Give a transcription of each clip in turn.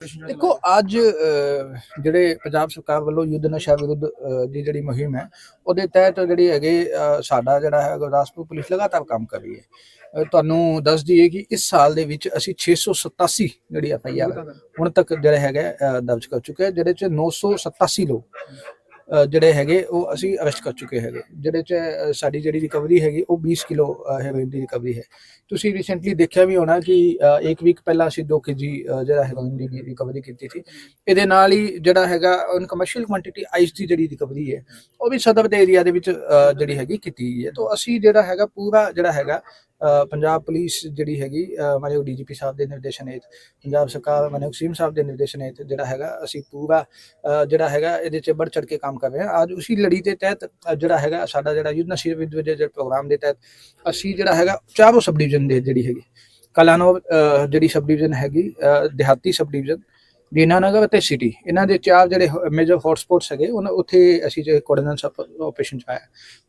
ਦੇਖੋ ਅੱਜ ਜਿਹੜੇ ਪੰਜਾਬ ਸਰਕਾਰ ਵੱਲੋਂ ਯੁੱਧ ਨਸ਼ਾ ਵਿਰੁੱਧ ਦੀ ਜਿਹੜੀ ਮੁਹਿੰਮ ਹੈ ਉਹਦੇ ਤਹਿਤ ਜਿਹੜੀ ਹੈਗੇ ਸਾਡਾ ਜਿਹੜਾ ਹੈ ਗੁਰਦਾਸਪੁਰ ਪੁਲਿਸ ਲਗਾਤਾਰ ਕੰਮ ਕਰ ਰਹੀ ਹੈ। ਤੁਹਾਨੂੰ ਦੱਸ ਦਈਏ ਕਿ ਇਸ ਸਾਲ ਦੇ ਵਿੱਚ ਅਸੀਂ 687 ਜਿਹੜੀ ਐਫ ਆਈ ਆਰ ਹੁਣ ਤੱਕ ਜਿਹੜੇ ਹੈਗੇ ਦਰਜ ਕਰ ਚੁੱਕੇ ਹਾਂ, ਜਿਹਦੇ ਚ 987 ਲੋਕ ਜਿਹੜੇ ਹੈਗੇ, ਉਹ ਅਸੀਂ ਅਰੈਸਟ ਕਰ ਚੁੱਕੇ ਹੈਗੇ। ਜਿਹਦੇ ਚ ਸਾਡੀ ਜਿਹੜੀ ਰਿਕਵਰੀ ਹੈਗੀ, ਉਹ 20 ਕਿਲੋ ਹੈਰੋਇਨ ਦੀ ਰਿਕਵਰੀ ਹੈ। ਤੁਸੀਂ ਰੀਸੈਂਟਲੀ ਦੇਖਿਆ ਵੀ ਹੋਣਾ ਕਿ ਇੱਕ ਵੀਕ ਪਹਿਲਾਂ ਅਸੀਂ 2 ਕੇਜੀ ਜਿਹੜਾ ਹੈਰੋਇਨ ਦੀ ਰਿਕਵਰੀ ਕੀਤੀ ਸੀ। ਇਹਦੇ ਨਾਲ ਹੀ ਜਿਹੜਾ ਹੈਗਾ, ਉਹਨ ਕਮਰਸ਼ੀਅਲ ਕੁਆਂਟੀਟੀ ਆਈਸ ਦੀ ਜਿਹੜੀ ਰਿਕਵਰੀ ਹੈ, ਉਹ ਵੀ ਸਦਰ ਦੇ ਏਰੀਆ ਦੇ ਵਿੱਚ ਜਿਹੜੀ ਹੈਗੀ ਕੀਤੀ ਗਈ ਹੈ। ਤੋਂ ਅਸੀਂ ਜਿਹੜਾ ਹੈਗਾ, ਪੂਰਾ ਜਿਹੜਾ ਹੈਗਾ ਪੰਜਾਬ ਪੁਲਿਸ ਜਿਹੜੀ ਹੈਗੀ ਮਾਨਯੋਗ ਡੀਜੀਪੀ ਸਾਹਿਬ ਦੇ ਨਿਰਦੇਸ਼ਨ ਹੇਠ ਪੰਜਾਬ ਸਰਕਾਰ ਮਾਨਯੋਗ ਸੀਐਮ ਸਾਹਿਬ ਦੇ ਨਿਰਦੇਸ਼ਨ ਹੇਠ ਜਿਹੜਾ ਹੈਗਾ ਅਸੀਂ ਪੂਰਾ ਜਿਹੜਾ ਹੈਗਾ ਇਹਦੇ 'ਚ ਬੜ ਚੜ ਕੇ ਕੰਮ ਕਰ ਰਹੇ ਹਾਂ। ਅੱਜ ਉਸੇ ਲੜੀ ਦੇ ਤਹਿਤ ਜਿਹੜਾ ਹੈਗਾ ਸਾਡਾ ਜਿਹੜਾ ਯੁੱਧ ਨਸ਼ੇ ਵਿਰੁੱਧ ਦੇ ਪ੍ਰੋਗਰਾਮ ਦੇ ਤਹਿਤ ਅਸੀਂ ਜਿਹੜਾ ਹੈਗਾ ਚਾਰੋਂ ਸਬ ਡਿਵੀਜ਼ਨ ਦੇ ਜਿਹੜੀ ਹੈਗੀ ਕਲਾਨੋ ਜਿਹੜੀ ਸਬ ਡਿਵੀਜ਼ਨ ਹੈਗੀ ਅਹ, ਦਿਹਾਤੀ ਸਬ ਡਿਵੀਜ਼ਨ ਦੀਨਾਨਗਰ ਅਤੇ ਸਿਟੀ, ਇਹਨਾਂ ਦੇ ਚਾਰ ਜਿਹੜੇ ਮੇਜਰ ਹੌਟਸਪੌਟਸ ਹੈਗੇ, ਉਹਨਾਂ ਉੱਥੇ ਅਸੀਂ ਜੇ ਕੋਆਰਡੀਨੇਸ਼ਨ ਆਪਰੇਸ਼ਨ ਚ ਆਇਆ।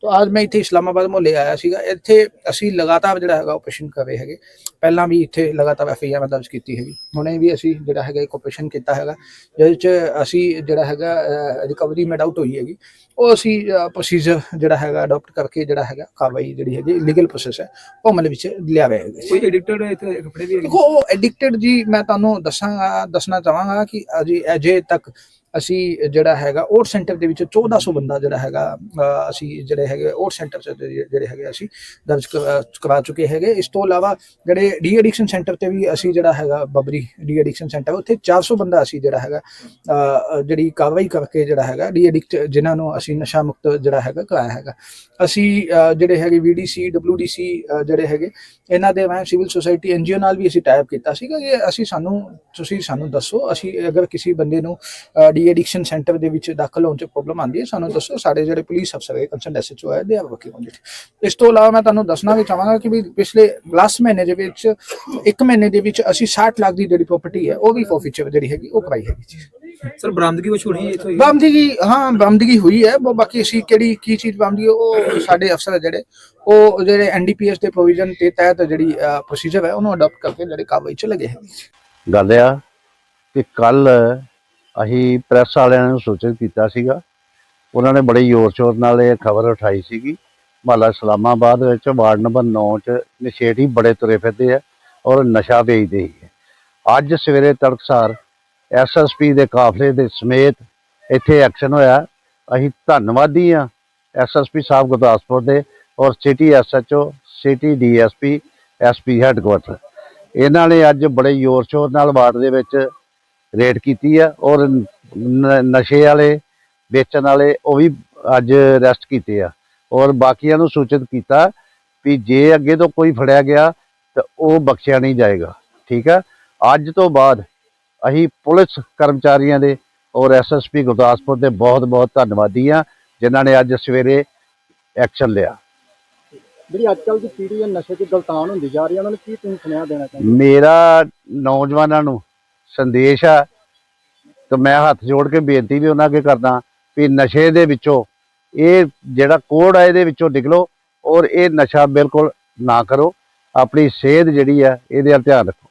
ਤਾਂ ਅੱਜ ਮੈਂ ਇੱਥੇ ਇਸਲਾਮਾਬਾਦ ਮੁਹੱਲੇ ਆਇਆ ਸੀਗਾ, ਇੱਥੇ ਅਸੀਂ ਲਗਾਤਾਰ ਜਿਹੜਾ ਹੈਗਾ ਆਪਰੇਸ਼ਨ ਕਰ ਰਹੇ ਹੈਗੇ। ਪਹਿਲਾਂ ਵੀ ਇੱਥੇ ਲਗਾਤਾਰ ਐਫਆਈਆਰ ਦਰਜ ਕੀਤੀ ਹੈਗੀ। ਹੁਣੇ ਵੀ ਅਸੀਂ ਜਿਹੜਾ ਹੈਗਾ ਇੱਕ ਆਪਰੇਸ਼ਨ ਕੀਤਾ ਹੈਗਾ, ਜਿਹਦੇ ਚ ਅਸੀਂ ਜਿਹੜਾ ਹੈਗਾ ਰਿਕਵਰੀ ਮੇਡ ਆਊਟ ਹੋਈ ਹੈਗੀ। ਉਹ ਅਸੀਂ ਪ੍ਰੋਸੀਜਰ ਜਿਹੜਾ ਹੈਗਾ ਅਡਾਪਟ ਕਰਕੇ ਜਿਹੜਾ ਹੈਗਾ ਕਾਰਵਾਈ ਜਿਹੜੀ ਹੈਗੀ ਲੀਗਲ ਪ੍ਰੋਸੈਸ ਹੈ ਉਹ ਅਮਲ ਵਿੱਚ ਲਿਆ ਹੋਇਆ ਹੈਗਾ ਕੋਈ ਐਡਿਕਟਡ ਇੱਥੇ? ਕੱਪੜੇ ਵੀ ਦੇਖੋ ਐਡਿਕਟਡ ਜੀ ਮੈਂ ਤੁਹਾਨੂੰ ਦੱਸਾਂਗਾ ਦੱਸਣਾ ਚਾਹਾਂਗਾ ਕਿ ਅਜੇ ਅਜੇ ਤੱਕ ਅਸੀਂ ਜਿਹੜਾ ਹੈਗਾ ਓਟ ਸੈਂਟਰ ਦੇ ਵਿੱਚ 1400 ਬੰਦਾ ਜਿਹੜਾ ਹੈਗਾ ਅਸੀਂ ਜਿਹੜੇ ਹੈਗੇ ਓਟ ਸੈਂਟਰ ਚ ਜਿਹੜੇ ਹੈਗੇ ਅਸੀਂ, ਦਰਜ ਕਰਾ- ਕਰਾ ਚੁੱਕੇ ਹੈਗੇ। ਇਸ ਤੋਂ ਇਲਾਵਾ ਜਿਹੜੇ ਡੀ ਐਡਿਕਸ਼ਨ ਸੈਂਟਰ ਤੇ ਵੀ ਅਸੀਂ ਜਿਹੜਾ ਹੈਗਾ, ਬਬਰੀ ਡੀ ਐਡਿਕਸ਼ਨ ਸੈਂਟਰ ਉੱਥੇ 400 ਬੰਦਾ ਅਸੀਂ ਜਿਹੜਾ ਹੈਗਾ ਜਿਹੜੀ ਕਾਰਵਾਈ ਕਰਕੇ ਜਿਹੜਾ ਹੈਗਾ ਡੀ ਐਡਿਕਟ ਜਿਨ੍ਹਾਂ ਨੂੰ ਅਸੀਂ ਨਸ਼ਾ ਮੁਕਤ ਜਿਹੜਾ ਹੈਗਾ ਕਰਾਇਆ ਹੈਗਾ। ਅਸੀਂ ਜਿਹੜੇ ਹੈਗੇ ਵੀਡੀਸੀ ਡਬਲਯੂਡੀਸੀ ਜਿਹੜੇ ਹੈਗੇ, ਇਹਨਾਂ ਦੇ ਮੈਂ ਸਿਵਲ ਸੁਸਾਇਟੀ ਐਨਜੀਓ ਨਾਲ ਵੀ ਅਸੀਂ ਟਾਈਪ ਕੀਤਾ ਸੀਗਾ। ਕਿ ਅਸੀਂ ਸਾਨੂੰ, ਤੁਸੀਂ ਸਾਨੂੰ ਦੱਸੋ, ਅਸੀਂ ਅਗਰ ਕਿਸੇ ਬੰਦੇ ਨੂੰ ਡੀ ਐਡਿਕਸ਼ਨ ਸੈਂਟਰ ਦੇ ਵਿੱਚ ਦਾਖਲ ਹੋਣ ਚ ਪ੍ਰੋਬਲਮ ਆਉਂਦੀ ਹੈ ਸਾਨੂੰ ਦੱਸੋ ਸਾਡੇ ਜਿਹੜੇ ਪੁਲਿਸ ਅਫਸਰ ਹੈ ਕੰਸਰਨ ਐਸਐਚਓ ਹੈ they are working on it ਇਸ ਤੋਂ ਇਲਾਵਾ ਮੈਂ ਤੁਹਾਨੂੰ ਦੱਸਣਾ ਵੀ ਚਾਹਾਂਗਾ ਕਿ ਵੀ ਪਿਛਲੇ ਲਾਸਟ ਮਹੀਨੇ ਦੇ ਵਿੱਚ ਇੱਕ ਮਹੀਨੇ ਦੇ ਵਿੱਚ ਅਸੀਂ 60 ਲੱਖ ਦੀ ਜਿਹੜੀ ਪ੍ਰਾਪਰਟੀ ਹੈ ਉਹ ਵੀ ਫੋਰਫੀਚਰ ਜਿਹੜੀ ਹੈਗੀ ਉਹ ਕਰਾਈ ਹੈਗੀ ਜੀ। ਸਰ ਬਰਾਮਦਗੀ ਕੁਛ ਹੋਣੀ ਹੈ ਇੱਥੋਂ ਬਰਾਮਦਗੀ ਹਾਂ ਬਰਾਮਦਗੀ ਹੋਈ ਹੈ ਬ- ਬਾਕੀ ਅਸੀਂ ਕਿਹੜੀ ਕੀ ਚੀਜ਼ ਬਰਾਮਦਗੀ ਉਹ ਸਾਡੇ ਅਫਸਰ ਜਿਹੜੇ ਉਹ ਜਿਹੜੇ ਐਨਡੀਪੀਐਸ ਦੇ ਪ੍ਰੋਵੀਜ਼ਨ ਦੇ ਤਹਿਤ ਜਿਹੜੀ ਪ੍ਰੋਸੀਜਰ ਹੈ ਉਹਨੂੰ ਅਡਾਪਟ ਕਰਕੇ ਜਿਹੜੇ ਕਾਰਵਾਈ ਚ ਲੱਗੇ ਹੈ ਗੱਲ ਆ ਕਿ ਕੱਲ ਅਸੀਂ ਪ੍ਰੈਸ ਵਾਲਿਆਂ ਨੂੰ ਸੂਚਿਤ ਕੀਤਾ ਸੀਗਾ। ਉਹਨਾਂ ਨੇ ਬੜੇ ਜ਼ੋਰ ਸ਼ੋਰ ਨਾਲ ਇਹ ਖਬਰ ਉਠਾਈ ਸੀਗੀ। ਮਹੱਲਾ ਇਸਲਾਮਾਬਾਦ ਵਿੱਚ ਵਾਰਡ ਨੰਬਰ 9 ਚ ਨਸ਼ੇੜੀ ਬੜੇ ਤੁਰੇ ਫਿਰਦੇ ਆ ਔਰ ਨਸ਼ਾ ਵੇਚਦੇ ਹੀ ਅੱਜ ਸਵੇਰੇ ਤੜਕਸਾਰ ਐਸਐਸਪੀ ਦੇ ਕਾਫਲੇ ਦੇ ਸਮੇਤ ਇੱਥੇ ਐਕਸ਼ਨ ਹੋਇਆ। ਅਸੀਂ ਧੰਨਵਾਦੀ ਆ ਐਸਐਸਪੀ ਸਾਹਿਬ ਗੁਰਦਾਸਪੁਰ ਦੇ ਔਰ city SHO city DSP SP headquarter. ਇਹਨਾਂ ਨੇ ਅੱਜ ਬੜੇ ਜ਼ੋਰ ਸ਼ੋਰ ਨਾਲ ਵਾਰਡ ਦੇ ਵਿੱਚ ਰੇਡ ਕੀਤੀ ਆ ਔਰ ਨਸ਼ੇ ਵਾਲੇ ਵੇਚਣ ਵਾਲੇ ਉਹ ਵੀ ਅੱਜ ਅਰੈਸਟ ਕੀਤੇ ਆ। ਔਰ ਬਾਕੀਆਂ ਨੂੰ ਸੂਚਿਤ ਕੀਤਾ ਵੀ ਜੇ ਅੱਗੇ ਤੋਂ ਕੋਈ ਫੜਿਆ ਗਿਆ ਤਾਂ ਉਹ ਬਖਸ਼ਿਆ ਨਹੀਂ ਜਾਏਗਾ। ਠੀਕ ਆ? ਅੱਜ ਤੋਂ ਬਾਅਦ ਅਸੀਂ ਪੁਲਿਸ ਕਰਮਚਾਰੀਆਂ ਦੇ ਔਰ ਐਸਐਸਪੀ ਗੁਰਦਾਸਪੁਰ ਦੇ ਬਹੁਤ ਬਹੁਤ ਧੰਨਵਾਦੀ ਆ ਜਿਨ੍ਹਾਂ ਨੇ ਅੱਜ ਸਵੇਰੇ ਐਕਸ਼ਨ ਲਿਆ। ਜਿਹੜੀ ਅੱਜ ਕੱਲ੍ਹ ਦੀ ਪੀੜ੍ਹੀ ਹੈ ਨਸ਼ੇ 'ਚ ਗਲਤਾਨ ਹੁੰਦੀ ਜਾ ਰਹੀ ਹੈ ਉਹਨਾਂ ਨੂੰ ਕੀ ਤੁਸੀਂ ਸੁਨੇਹਾ ਦੇਣਾ ਚਾਹੁੰਦੇ ਮੇਰਾ ਨੌਜਵਾਨਾਂ ਨੂੰ ਸੰਦੇਸ਼ ਆ ਤੇ ਮੈਂ ਹੱਥ ਜੋੜ ਕੇ ਬੇਨਤੀ ਵੀ ਉਹਨਾਂ ਅੱਗੇ ਕਰਦਾ ਵੀ ਨਸ਼ੇ ਦੇ ਵਿੱਚੋਂ ਇਹ ਜਿਹੜਾ ਕੋੜ ਆ, ਇਹਦੇ ਵਿੱਚੋਂ ਨਿਕਲੋ ਔਰ ਇਹ ਨਸ਼ਾ ਬਿਲਕੁਲ ਨਾ ਕਰੋ। ਆਪਣੀ ਸਿਹਤ ਜਿਹੜੀ ਆ, ਇਹਦੇ ਵੱਲ ਧਿਆਨ ਰੱਖੋ।